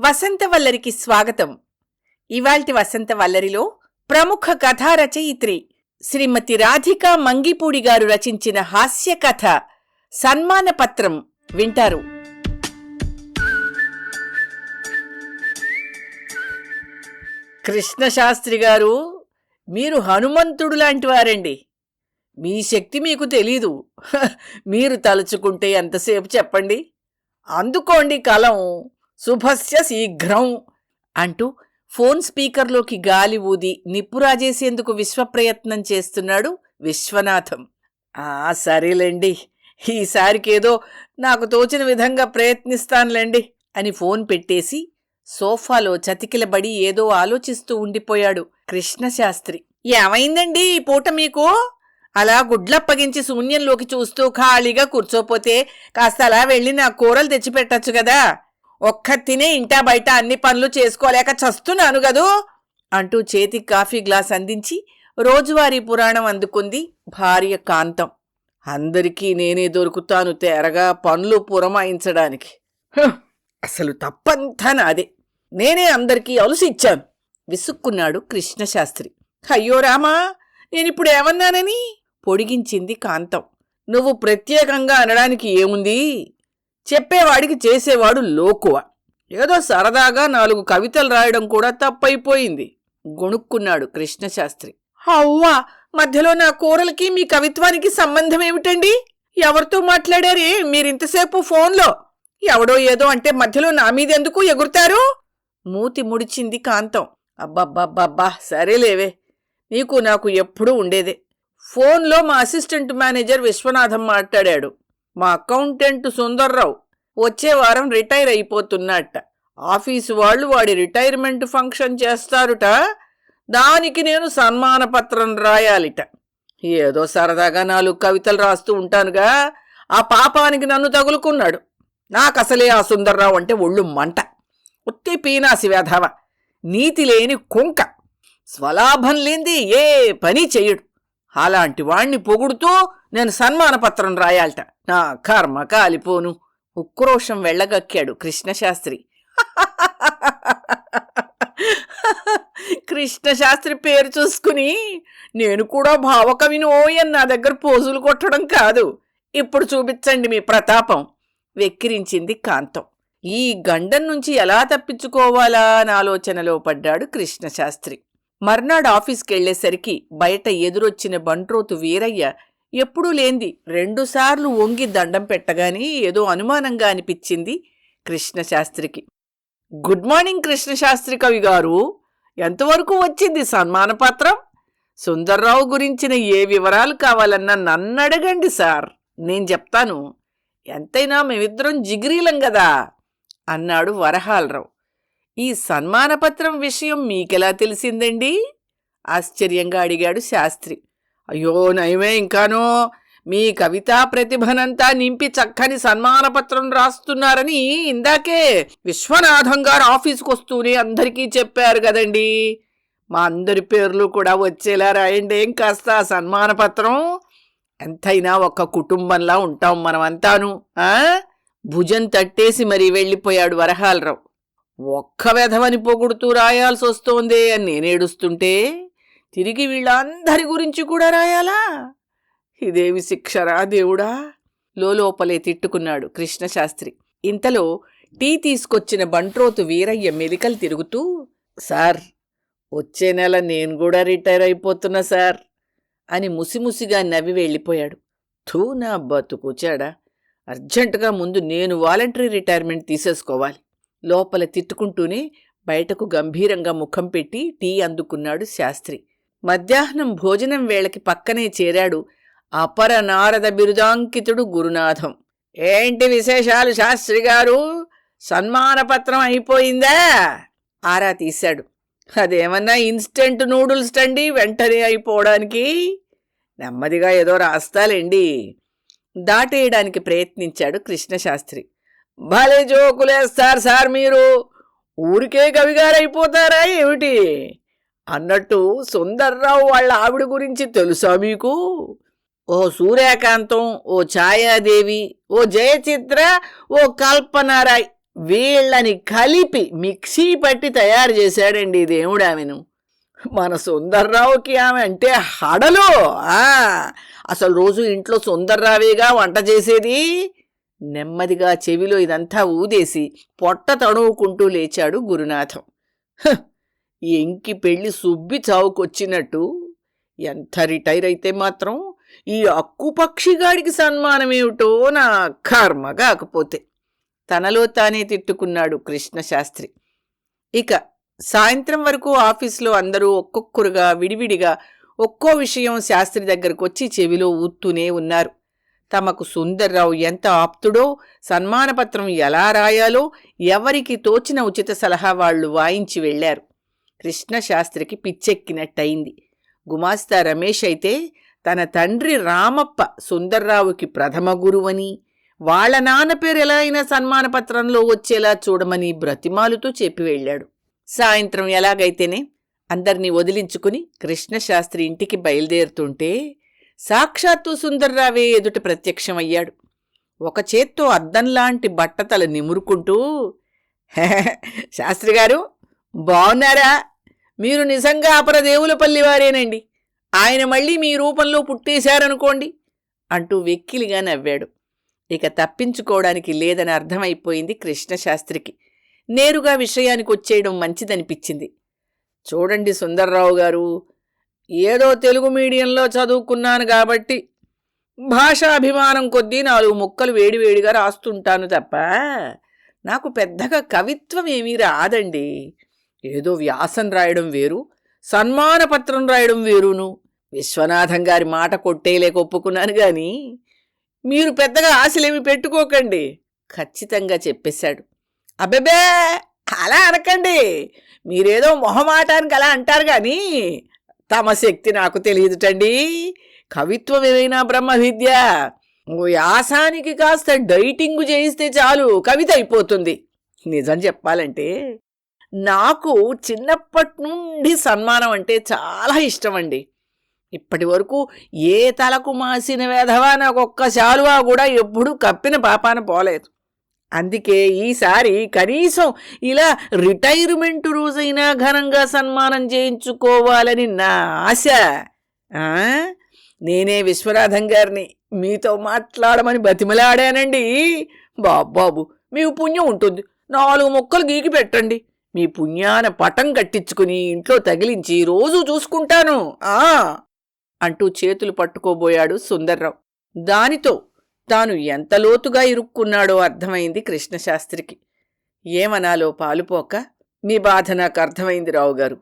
వసంతవల్లరికి స్వాగతం. ఇవాల్టి వసంతవల్లరిలో ప్రముఖ కథా రచయిత్రి శ్రీమతి రాధికా మంగిపూడి గారు రచించిన హాస్య కథ సన్మానపత్రం వింటారు. కృష్ణశాస్త్రి గారు మీరు హనుమంతుడు లాంటి వారండి. మీ శక్తి మీకు తెలీదు. మీరు తలుచుకుంటే ఎంతసేపు చెప్పండి? అందుకోండి కలం. శుభస్య శీఘ్రం అంటూ ఫోన్ స్పీకర్లోకి గాలి ఊది నిప్పురాజేసేందుకు విశ్వప్రయత్నం చేస్తున్నాడు విశ్వనాథం. ఆ సరేలేండి. ఈసారికేదో నాకు తోచిన విధంగా ప్రయత్నిస్తానులేండి అని ఫోన్ పెట్టేసి సోఫాలో చతికిలబడి ఏదో ఆలోచిస్తూ ఉండిపోయాడు కృష్ణశాస్త్రి. ఏమైందండి ఈ పూట మీకు? అలా గుడ్లప్పగించి శూన్యంలోకి చూస్తూ ఖాళీగా కూర్చోపోతే కాస్త అలా వెళ్ళి నా కూరలు తెచ్చిపెట్టచ్చు కదా? ఒక్క తినే ఇంటా బయట అన్ని పనులు చేసుకోలేక చస్తున్నాను గదూ అంటూ చేతికి కాఫీ గ్లాస్ అందించి రోజువారీ పురాణం అందుకుంది భార్య కాంతం. అందరికీ నేనే దొరుకుతాను తేరగా పనులు పురమాయించడానికి. అసలు తప్పంతా నాదే. నేనే అందరికీ అలుసు ఇచ్చాను విసుక్కున్నాడు కృష్ణశాస్త్రి. అయ్యో రామా నేనిప్పుడు ఏమన్నానని పొడిగించింది కాంతం. నువ్వు ప్రత్యేకంగా అనడానికి ఏముంది? చెప్పేవాడికి చేసేవాడు లోకువ. ఏదో సరదాగా నాలుగు కవితలు రాయడం కూడా తప్పైపోయింది. గొణుక్కున్నాడు కృష్ణశాస్త్రి. అవ్వా! మధ్యలో నా కూరలకి మీ కవిత్వానికి సంబంధం ఏమిటండి? ఎవరితో మాట్లాడారే? మీరింతసేపు ఫోన్లో. ఎవడో ఏదో అంటే మధ్యలో నా మీదెందుకు ఎగురుతారు? మూతి ముడిచింది కాంతం. అబ్బబ్బబ్బబ్బా! సరేలేవే. నీకు నాకు ఎప్పుడూ ఉండేదే. ఫోన్లో మా అసిస్టెంట్ మేనేజర్ విశ్వనాథం మాట్లాడాడు. మా అకౌంటెంట్ సుందర్రావు వచ్చే వారం రిటైర్ అయిపోతున్నట్ట ఆఫీసు వాళ్ళు వాడి రిటైర్మెంట్ ఫంక్షన్ చేస్తారుట. దానికి నేను సన్మాన పత్రం రాయాలిట. ఏదో సరదాగా నాలుగు కవితలు రాస్తూ ఉంటానుగా. ఆ పాపానికి నన్ను తగులుకున్నాడు. నాకసలే ఆ సుందర్రావు అంటే ఒళ్ళు మంట. ఉత్తి పీనాసి వేధవ. నీతి లేని కుంక. స్వలాభం లేంది ఏ పని చెయ్యడు. అలాంటి వాణ్ణి పొగుడుతూ నేను సన్మాన పత్రం రాయాలట. నా కర్మ కాలిపోను. ఉక్రోషం వెళ్ళగక్కాడు కృష్ణశాస్త్రి. కృష్ణశాస్త్రి పేరు చూసుకుని నేను కూడా భావకవిని ఓయన్ నా దగ్గర పోజులు కొట్టడం కాదు. ఇప్పుడు చూపించండి మీ ప్రతాపం. వెక్కిరించింది కాంతం. ఈ గండం నుంచి ఎలా తప్పించుకోవాలా అని ఆలోచనలో పడ్డాడు కృష్ణశాస్త్రి. మర్నాడు ఆఫీస్కెళ్ళేసరికి బయట ఎదురొచ్చిన బంట్రోతు వీరయ్య ఎప్పుడూ లేంది. రెండుసార్లు వంగి దండం పెట్టగానే ఏదో అనుమానంగా అనిపించింది కృష్ణశాస్త్రికి. గుడ్ మార్నింగ్ కృష్ణశాస్త్రి కవి గారు. ఎంతవరకు వచ్చింది సన్మాన పత్రం? సుందర్రావు గురించిన ఏ వివరాలు కావాలన్నా నన్ను అడగండి సార్. నేను చెప్తాను. ఎంతైనా మేమిద్దరం జిగిరీలం కదా అన్నాడు వరహాలరావు. ఈ సన్మానపత్రం విషయం మీకెలా తెలిసిందండి? ఆశ్చర్యంగా అడిగాడు శాస్త్రి. అయ్యో నయమే ఇంకానో మీ కవితా ప్రతిభనంతా నింపి చక్కని సన్మానపత్రం రాస్తున్నారని ఇందాకే విశ్వనాథం గారు ఆఫీస్కి వస్తూనే అందరికీ చెప్పారు కదండి. మా అందరి పేర్లు కూడా వచ్చేలా రాయండి. ఏం కాస్త సన్మానపత్రం ఎంతైనా ఒక కుటుంబంలా ఉంటాం మనమంతాను. భుజం తట్టేసి మరీ వెళ్ళిపోయాడు వరహాలరావు. ఒక్క వెధవని పొగుడుతూ రాయాల్సి వస్తోందే అని నేనేడుస్తుంటే తిరిగి వీళ్ళందరి గురించి కూడా రాయాలా? ఇదేమి శిక్షరా దేవుడా? లోపలే తిట్టుకున్నాడు కృష్ణశాస్త్రి. ఇంతలో టీ తీసుకొచ్చిన బంట్రోతు వీరయ్య మెలికలు తిరుగుతూ సార్ వచ్చే నెల నేను కూడా రిటైర్ అయిపోతున్నా సార్ అని ముసిముసిగా నవ్వి వెళ్ళిపోయాడు. థూ నా బతుకు అర్జెంటుగా ముందు నేను వాలంటరీ రిటైర్మెంట్ తీసేసుకోవాలి. లోపల తిట్టుకుంటూనే బయటకు గంభీరంగా ముఖం పెట్టి టీ అందుకున్నాడు శాస్త్రి. మధ్యాహ్నం భోజనం వేళకి పక్కనే చేరాడు అపర నారద బిరుదాంకితుడు గురునాథం. ఏంటి విశేషాలు శాస్త్రి గారు? సన్మానపత్రం అయిపోయిందా? ఆరా తీశాడు. అదేమన్నా ఇన్స్టెంట్ నూడుల్స్ అండి వెంటనే అయిపోవడానికి? నెమ్మదిగా ఏదో రాస్తాలేండి. దాటేయడానికి ప్రయత్నించాడు కృష్ణశాస్త్రి. భలే జోకులేస్తారు సార్ మీరు. ఊరికే కవిగారైపోతారా ఏమిటి? అన్నట్టు సుందర్రావు వాళ్ళ ఆవిడ గురించి తెలుసా మీకు? ఓ సూర్యకాంతం ఓ ఛాయాదేవి ఓ జయచిత్ర ఓ కల్పనారాయ్ వీళ్ళని కలిపి మిక్సీ పట్టి తయారు చేశాడండి దేవుడు ఆమెను. మన సుందర్రావుకి ఆమె అంటే హడలు. అసలు రోజు ఇంట్లో సుందర్రావేగా వంట చేసేది? నెమ్మదిగా చెవిలో ఇదంతా ఊదేసి పొట్ట తడువుకుంటూ లేచాడు గురునాథం. ఎంకి పెళ్ళి సుబ్బి చావుకొచ్చినట్టు ఎంత రిటైర్ అయితే మాత్రం ఈ అక్కుపక్షిగాడికి సన్మానమేమిటో నా కర్మ కాకపోతే. తనలో తానే తిట్టుకున్నాడు కృష్ణశాస్త్రి. ఇక సాయంత్రం వరకు ఆఫీసులో అందరూ ఒక్కొక్కరుగా విడివిడిగా ఒక్కో విషయం శాస్త్రి దగ్గరకు వచ్చి చెవిలో ఊత్తూనే ఉన్నారు. తమకు సుందర్రావు ఎంత ఆప్తుడో సన్మానపత్రం ఎలా రాయాలో ఎవరికి తోచిన ఉచిత సలహా వాళ్ళు వాయించి వెళ్ళారు కృష్ణశాస్త్రికి పిచ్చెక్కినట్టయింది. గుమాస్తా రమేష్ అయితే తన తండ్రి రామప్ప సుందర్రావుకి ప్రథమ గురువని వాళ్ళ నాన్న పేరు ఎలా అయినా సన్మానపత్రంలో వచ్చేలా చూడమని బ్రతిమాలుతూ చెప్పి వెళ్ళాడు. సాయంత్రం ఎలాగైతేనే అందరినీ వదిలించుకుని కృష్ణశాస్త్రి ఇంటికి బయలుదేరుతుంటే సాక్షాత్తు సుందర్రావే ఎదుట ప్రత్యక్షమయ్యాడు. ఒక చేత్తో అద్దంలాంటి బట్టతల నిమురుకుంటూ శాస్త్రి గారు బావున్నారా మీరు నిజంగా అపరదేవులపల్లి వారేనండి. ఆయన మళ్ళీ మీ రూపంలో పుట్టేశారనుకోండి అంటూ వెక్కిలిగా నవ్వాడు. ఇక తప్పించుకోవడానికి లేదని అర్థమైపోయింది కృష్ణశాస్త్రికి. నేరుగా విషయానికి వచ్చేయడం మంచిదనిపించింది. చూడండి సుందర్రావు గారు ఏదో తెలుగు మీడియంలో చదువుకున్నాను కాబట్టి భాషాభిమానం కొద్దీ నాలుగు ముక్కలు వేడివేడిగా రాస్తుంటాను తప్ప నాకు పెద్దగా కవిత్వం ఏమీ రాదండి. ఏదో వ్యాసం రాయడం వేరు సన్మానపత్రం రాయడం వేరును. విశ్వనాథం గారి మాట కొట్టేలేక ఒప్పుకున్నాను గాని మీరు పెద్దగా ఆశలేమి పెట్టుకోకండి ఖచ్చితంగా చెప్పేశాడు. అబ్బెబే అలా అనకండి మీరేదో మొహమాటానికి అలా అంటారు కానీ తమ శక్తి నాకు తెలియదుటండి. కవిత్వం ఏదైనా బ్రహ్మ విద్య వ్యాసానికి యాసానికి కాస్త డైటింగ్ చేయిస్తే చాలు కవిత అయిపోతుంది. నిజం చెప్పాలంటే నాకు చిన్నప్పటి నుండి సన్మానం అంటే చాలా ఇష్టం అండి ఇప్పటి వరకు ఏ తలకు మాసిన వేధవా నాకు ఒక్క శాలువా కూడా ఎప్పుడూ కప్పిన పాపాన పోలేదు. అందుకే ఈసారి కనీసం ఇలా రిటైర్మెంట్ రోజైనా ఘనంగా సన్మానం చేయించుకోవాలని నా ఆశ. నేనే విశ్వనాథం గారిని మీతో మాట్లాడమని బతిమలాడానండి. బాబాబు మీకు పుణ్యం ఉంటుంది. నాలుగు ముక్కలు గీకి పెట్టండి. మీ పుణ్యాన పటం కట్టించుకుని ఇంట్లో తగిలించి రోజూ చూసుకుంటాను. ఆ! అంటూ చేతులు పట్టుకోబోయాడు సుందర్రావు. దానితో తాను ఎంత లోతుగా ఇరుక్కున్నాడో అర్థమైంది కృష్ణశాస్త్రికి. ఏమనాలో పాలుపోక మీ బాధ నాకు అర్థమైంది రావుగారు.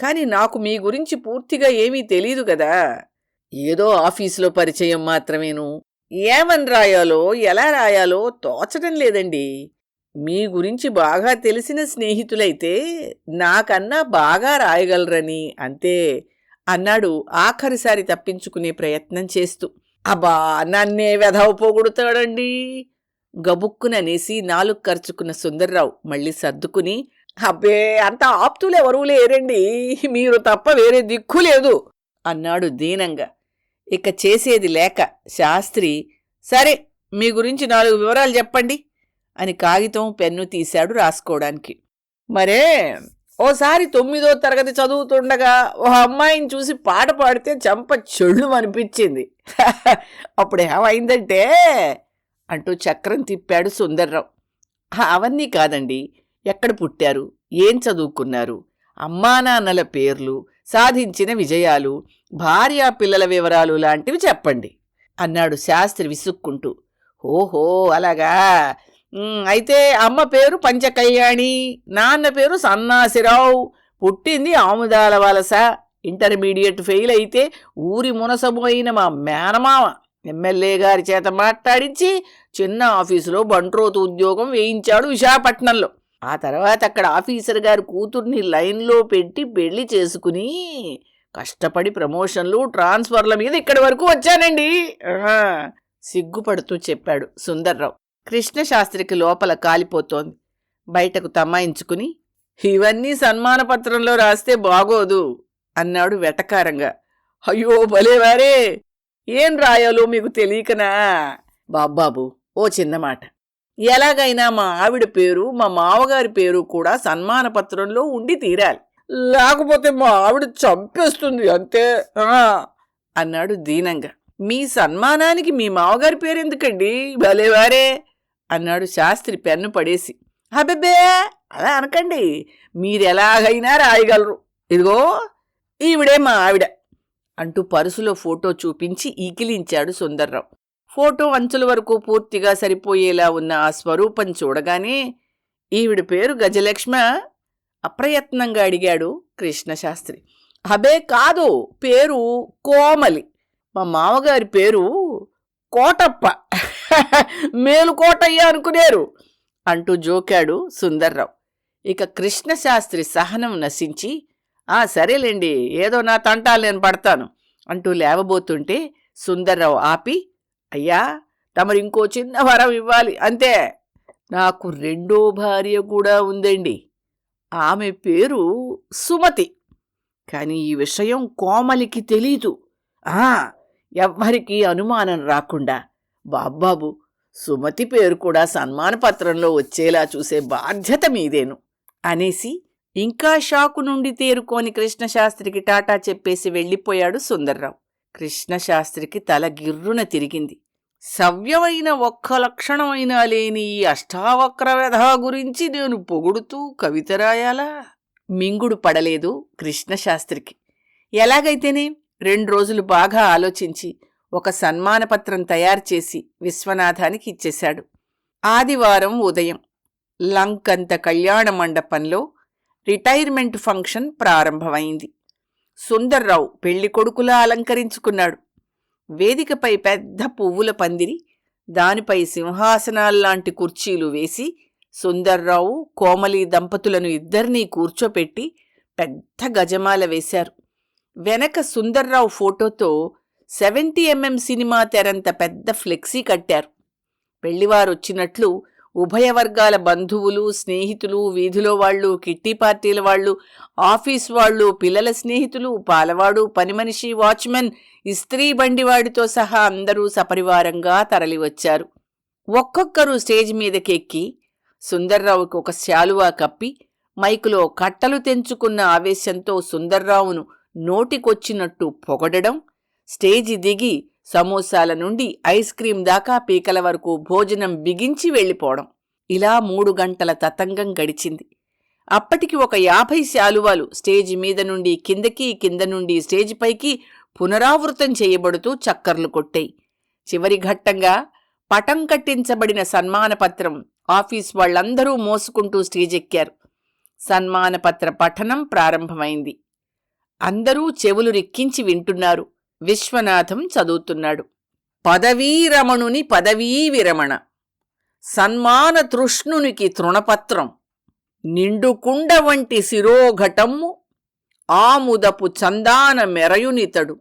కాని నాకు మీ గురించి పూర్తిగా ఏమీ తెలీదు కదా ఏదో ఆఫీసులో పరిచయం మాత్రమేను. ఏమని రాయాలో ఎలా రాయాలో తోచడం లేదండి. మీ గురించి బాగా తెలిసిన స్నేహితులైతే నాకన్నా బాగా రాయగలరని అంతే అన్నాడు ఆఖరిసారి తప్పించుకునే ప్రయత్నం చేస్తూ. అబ్బా నన్నే వెధవ పోగొడతాడండి? గబుక్కుననేసి నాలుగు ఖర్చుకున్న సుందర్రావు మళ్ళీ సర్దుకుని అబ్బే అంత ఆప్తులెవరూ లేరండి మీరు తప్ప వేరే దిక్కు లేదు అన్నాడు దీనంగా. ఇక చేసేది లేక శాస్త్రి సరే మీ గురించి నాలుగు వివరాలు చెప్పండి. అని కాగితం పెన్ను తీశాడు రాసుకోవడానికి. మరే ఓసారి తొమ్మిదో తరగతి చదువుతుండగా ఓ అమ్మాయిని చూసి పాట పాడితే చంప చెళ్ళు అనిపించింది అప్పుడు ఏమైందంటే అంటూ చక్రం తిప్పాడు సుందర్రావు. అవన్నీ కాదండి. ఎక్కడ పుట్టారు? ఏం చదువుకున్నారు? అమ్మా నాన్నల పేర్లు సాధించిన విజయాలు భార్యా పిల్లల వివరాలు లాంటివి చెప్పండి అన్నాడు శాస్త్రి విసుక్కుంటూ. ఓహో అలాగా? అయితే అమ్మ పేరు పంచకళ్యాణి నాన్న పేరు సన్నాసిరావు. పుట్టింది ఆముదాల వలస. ఇంటర్మీడియట్ ఫెయిల్ అయితే ఊరి మునసబోయిన మా మేనమామ ఎమ్మెల్యే గారి చేత మాట్లాడించి చిన్న ఆఫీసులో బంట్రోతు ఉద్యోగం వేయించాడు విశాఖపట్నంలో. ఆ తర్వాత అక్కడ ఆఫీసర్ గారి కూతుర్ని లైన్లో పెట్టి పెళ్ళి చేసుకుని కష్టపడి ప్రమోషన్లు ట్రాన్స్ఫర్ల మీద ఇక్కడి వరకు వచ్చానండి. సిగ్గుపడుతూ చెప్పాడు సుందర్రావు. కృష్ణశాస్త్రికి లోపల కాలిపోతోంది. బయటకు తమ్మాయించుకుని ఇవన్నీ సన్మాన పత్రంలో రాస్తే బాగోదు అన్నాడు వెటకారంగా. అయ్యో భలేవారే ఏం రాయాలో మీకు తెలియకనా? బాబ్బాబు ఓ చిన్న మాట. ఎలాగైనా మా ఆవిడ పేరు మా మావగారి పేరు కూడా సన్మాన పత్రంలో ఉండి తీరాలి. లేకపోతే మా ఆవిడ చంపేస్తుంది అంతే. ఆ, అన్నాడు దీనంగా. మీ సన్మానానికి మీ మావగారి పేరెందుకండి? భలేవారే అన్నాడు శాస్త్రి పెన్ను పడేసి. అబ్బెబ్బే! అలా అనకండి. మీరెలాగైనా రాయగలరు. ఇదిగో ఈవిడే మా ఆవిడ అంటూ పరుసులో ఫోటో చూపించి ఈకిలించాడు సుందర్రావు. ఫోటో అంచుల వరకు పూర్తిగా సరిపోయేలా ఉన్న ఆ స్వరూపం చూడగానే ఈవిడ పేరు గజలక్ష్మ అప్రయత్నంగా అడిగాడు కృష్ణశాస్త్రి. అబే కాదు పేరు కోమలి. మా మామగారి పేరు కోటప్ప. మేలుకోటయ్య అనుకునేరు అంటూ జోకాడు సుందర్రావు. ఇక కృష్ణశాస్త్రి సహనం నశించి ఆ సరేలేండి ఏదో నా తంటాలు నేను పడతాను అంటూ లేవబోతుంటే సుందర్రావు ఆపి అయ్యా తమరు ఇంకో చిన్న వరం ఇవ్వాలి అంతే. నాకు రెండో భార్య కూడా ఉందండి. ఆమె పేరు సుమతి. కానీ ఈ విషయం కోమలికి తెలీదు. ఆ ఎవ్వరికీ అనుమానం రాకుండా. బాబ్బాబు సుమతి పేరు కూడా సన్మాన పత్రంలో వచ్చేలా చూసే బాధ్యత మీదేను అనేసి ఇంకా షాకు నుండి తేరుకోని కృష్ణశాస్త్రికి టాటా చెప్పేసి వెళ్ళిపోయాడు సుందర్రావు. కృష్ణశాస్త్రికి తల గిర్రున తిరిగింది. సవ్యమైన ఒక్క లక్షణమైనా లేని ఈ అష్టావక్రవధ గురించి నేను పొగుడుతూ కవిత రాయాలా? మింగుడు పడలేదు కృష్ణశాస్త్రికి. ఎలాగైతేనే రెండు రోజులు బాగా ఆలోచించి ఒక సన్మానపత్రం తయారు చేసి విశ్వనాథానికి ఇచ్చేశాడు. ఆదివారం ఉదయం లంకంత కళ్యాణ మండపంలో రిటైర్మెంట్ ఫంక్షన్ ప్రారంభమైంది. సుందర్రావు పెళ్ళి కొడుకులా అలంకరించుకున్నాడు. వేదికపై పెద్ద పువ్వుల పందిరి దానిపై సింహాసనాల్లాంటి కుర్చీలు వేసి సుందర్రావు కోమలి దంపతులను ఇద్దరినీ కూర్చోపెట్టి పెద్ద గజమాల వేశారు. వెనక సుందర్రావు ఫోటోతో సెవెంటీ ఎంఎం సినిమా తెరంత పెద్ద ఫ్లెక్సీ కట్టారు. పెళ్ళివారొచ్చినట్లు ఉభయ వర్గాల బంధువులు స్నేహితులు వీధిలో వాళ్ళు కిట్టి పార్టీల వాళ్ళు ఆఫీస్ వాళ్ళు పిల్లల స్నేహితులు పాలవాడు పనిమనిషి వాచ్మెన్ ఇస్త్రీ బండివాడితో సహా అందరూ సపరివారంగా తరలివచ్చారు. ఒక్కొక్కరు స్టేజ్ మీదకెక్కి సుందర్రావుకు ఒక శాలువా కప్పి మైకులో కట్టలు తెంచుకున్న ఆవేశంతో సుందర్రావును నోటికొచ్చినట్టు పొగడడం స్టేజి దిగి సమోసాల నుండి ఐస్ క్రీం దాకా పీకల వరకు భోజనం బిగించి వెళ్ళిపోవడం. ఇలా మూడు గంటల తతంగం గడిచింది. అప్పటికి ఒక యాభై శాలువాలు స్టేజి మీద నుండి కిందకి కింద నుండి స్టేజి పైకి పునరావృతం చేయబడుతూ చక్కర్లు కొట్టాయి. చివరి ఘట్టంగా పటం కట్టించబడిన సన్మానపత్రం ఆఫీస్ వాళ్ళందరూ మోసుకుంటూ స్టేజెక్కారు. సన్మానపత్ర పఠనం ప్రారంభమైంది. అందరూ చెవులు రిక్కించి వింటున్నారు. విశ్వనాథం చదువుతున్నాడు. పదవీరమణుని పదవీ విరమణ. సన్మాన తృష్ణునికి తృణపత్రం. నిండుకుండ వంటి శిరోఘటము. ఆముదపు చందాన మెరయునితడు.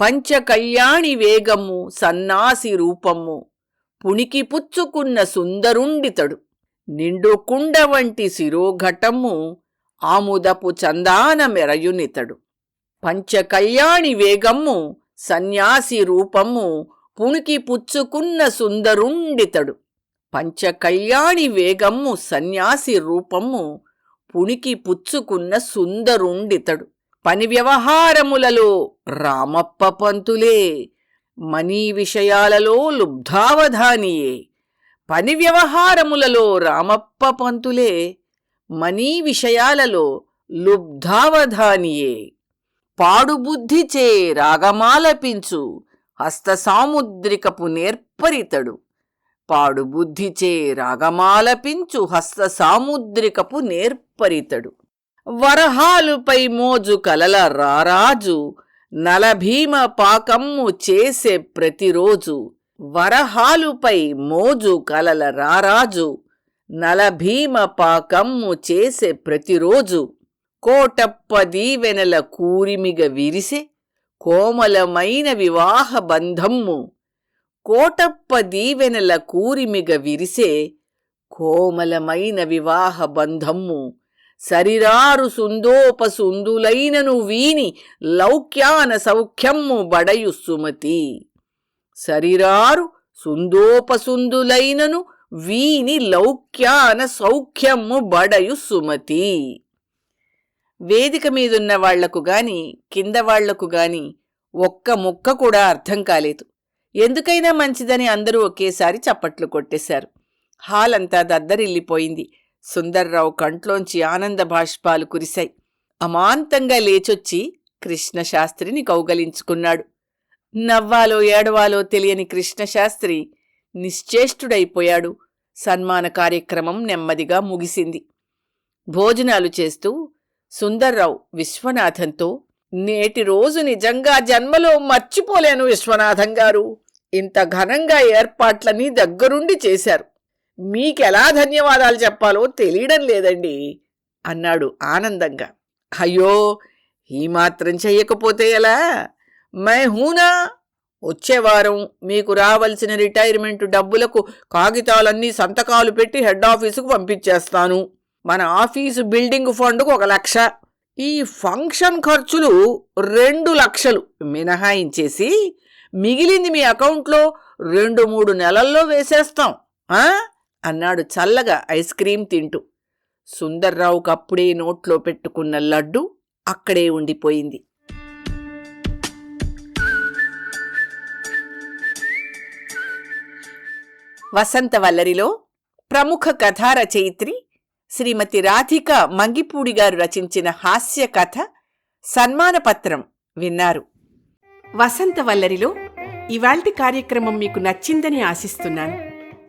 పంచకళ్యాణి వేగము సన్నాసి రూపము. పుణికి పుచ్చుకున్న సుందరుండితడు. నిండుకుండ వంటి శిరోఘటము. ఆముదపు చందాన మెరయునితడు పంచకళ్యాణి వేగమ్ము సన్యాసి రూపము పుణికి పుచ్చుకున్న సుందరుండితడు. పంచకళ్యాణి వేగమ్ము సన్యాసి రూపము పుణికి పుచ్చుకున్న సుందరుండితడు. పని వ్యవహారములలో రామప్ప పంతులే మనీ విషయాలలో లుబ్ధావధానియే. పని వ్యవహారములలో రామప్ప పంతులే మనీ విషయాలలో లుబ్ధావధానియే. పాడుబుద్ధిచే రాగమాలపించు హస్త సాముద్రికపు నేర్పరితడు. పాడుబుద్ధిచే రాగమాలపించు హస్త సాముద్రికపు నేర్పరితడు. వరహాలుపై మోజు కలల రారాజు నలభీమ పాకమ్ము చేసే ప్రతిరోజు. వరహాలుపై మోజు కలల రారాజు నలభీమ పాకమ్ము చేసే ప్రతిరోజు కోటప్ప దీవెనల కూరిమిగ విరిసె కోమలమైన వివాహ బంధమ్ము. కోటప్ప దీవెనల కూరిమిగ విరిసే కోమలమైన వివాహ బంధమ్ము. సరిరారు సుందోపసుందులైనను వీని లౌక్యాన సౌఖ్యమ్ము బడయు సుమతి సరిరారు సుందోపసుందులైనను వీని లౌక్యాన సౌఖ్యము బడయు సుమతి. వేదిక మీదున్న వాళ్ళకు గాని కింద వాళ్ళకు గాని ఒక్క ముక్క కూడా అర్థం కాలేదు. ఎందుకైనా మంచిదని అందరూ ఒకేసారి చప్పట్లు కొట్టేశారు. హాల్ అంతా దద్దరిల్లిపోయింది. సుందర్రావు కంట్లోంచి ఆనంద బాష్పాలు కురిశాయి. అమాంతంగా లేచొచ్చి కృష్ణశాస్త్రిని కౌగలించుకున్నాడు. నవ్వాలో ఏడవాలో తెలియని కృష్ణశాస్త్రి నిశ్చేష్టుడైపోయాడు. సన్మాన కార్యక్రమం నెమ్మదిగా ముగిసింది. భోజనాలు చేస్తూ సుందర్రావు విశ్వనాథంతో నేటి రోజు నిజంగా జన్మలో మర్చిపోలేను విశ్వనాథం గారు. ఇంత ఘనంగా ఏర్పాట్లని దగ్గరుండి చేశారు. మీకెలా ధన్యవాదాలు చెప్పాలో తెలియడం లేదండి అన్నాడు ఆనందంగా. అయ్యో ఈ మాత్రం చెయ్యకపోతే ఎలా? మై హూనా? వచ్చే వారం మీకు రావలసిన రిటైర్మెంట్ డబ్బులకు కాగితాలన్నీ సంతకాలు పెట్టి హెడ్ ఆఫీసుకు పంపించేస్తాను. మన ఆఫీసు బిల్డింగ్ ఫండ్కు ఒక లక్ష. ఈ ఫంక్షన్ ఖర్చులు రెండు లక్షలు మినహాయించేసి మిగిలింది మీ అకౌంట్లో రెండు మూడు నెలల్లో వేసేస్తాం. అన్నాడు చల్లగా ఐస్ క్రీం తింటూ. సుందర్రావుకు అప్పుడే నోట్లో పెట్టుకున్న లడ్డు అక్కడే ఉండిపోయింది. వసంతవల్లరిలో ప్రముఖ కథా రచయిత్రి శ్రీమతి రాధిక మంగిపూడి గారు రచించిన హాస్య కథ సన్మానపత్రం విన్నారు. వసంతవల్లరిలో ఇవాల్టి కార్యక్రమం మీకు నచ్చిందని ఆశిస్తున్నాను.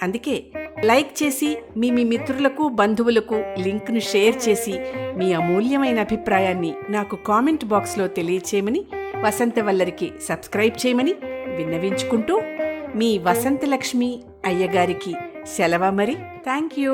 అందుకే లైక్ చేసి మీ మీ మిత్రులకు బంధువులకు లింక్ను షేర్ చేసి మీ అమూల్యమైన అభిప్రాయాన్ని నాకు కామెంట్ బాక్స్లో తెలియచేయమని వసంతవల్లరికి సబ్స్క్రైబ్ చేయమని విన్నవించుకుంటూ మీ వసంతలక్ష్మి అయ్యగారికి సెలవ మరి? Thank you